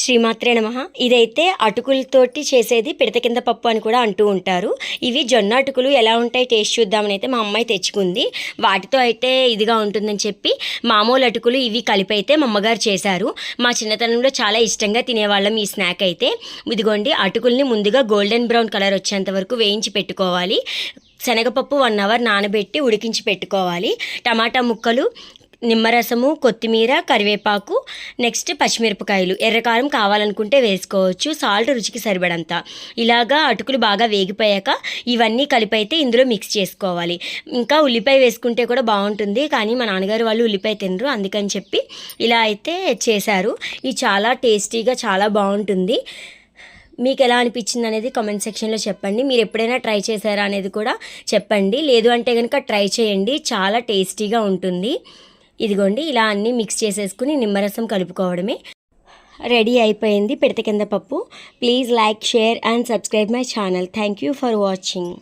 శ్రీమాత్రే నమ. ఇదైతే అటుకులతోటి చేసేది పిడత కింద పప్పు అని కూడా అంటూ ఉంటారు. ఇవి జొన్న అటుకులు ఎలా ఉంటాయి టేస్ట్ చూద్దామని అయితే మా అమ్మాయి తెచ్చుకుంది. వాటితో అయితే ఇదిగా ఉంటుందని చెప్పి మామూలు అటుకులు ఇవి కలిపి అయితే మా అమ్మగారు చేశారు. మా చిన్నతనంలో చాలా ఇష్టంగా తినేవాళ్ళం ఈ స్నాక్ అయితే. ఇదిగోండి అటుకుల్ని ముందుగా గోల్డెన్ బ్రౌన్ కలర్ వచ్చేంత వరకు వేయించి పెట్టుకోవాలి. శనగపప్పు వన్ అవర్ నానబెట్టి ఉడికించి పెట్టుకోవాలి. టమాటా ముక్కలు నిమ్మరసము కొత్తిమీర కరివేపాకు నెక్స్ట్ పచ్చిమిరపకాయలు. ఎర్రకారం కావాలనుకుంటే వేసుకోవచ్చు. సాల్ట్ రుచికి సరిపడంత. ఇలాగా అటుకులు బాగా వేగిపోయాక ఇవన్నీ కలిపి అయితే ఇందులో మిక్స్ చేసుకోవాలి. ఇంకా ఉల్లిపాయ వేసుకుంటే కూడా బాగుంటుంది. కానీ మా నాన్నగారు వాళ్ళు ఉల్లిపాయ తినరు. అందుకని చెప్పి ఇలా అయితే చేశారు. ఇది చాలా టేస్టీగా చాలా బాగుంటుంది. మీకు ఎలా అనిపించింది అనేది కామెంట్ సెక్షన్లో చెప్పండి. మీరు ఎప్పుడైనా ట్రై చేశారా అనేది కూడా చెప్పండి. లేదు అంటే కనుక ట్రై చేయండి. చాలా టేస్టీగా ఉంటుంది. ఇదిగోండి ఇలా అన్నీ మిక్స్ చేసేసుకుని నిమ్మరసం కలుపుకోవడమే. రెడీ అయిపోయింది పిడత కింద పప్పు. Please like share and subscribe my channel. Thank you for watching.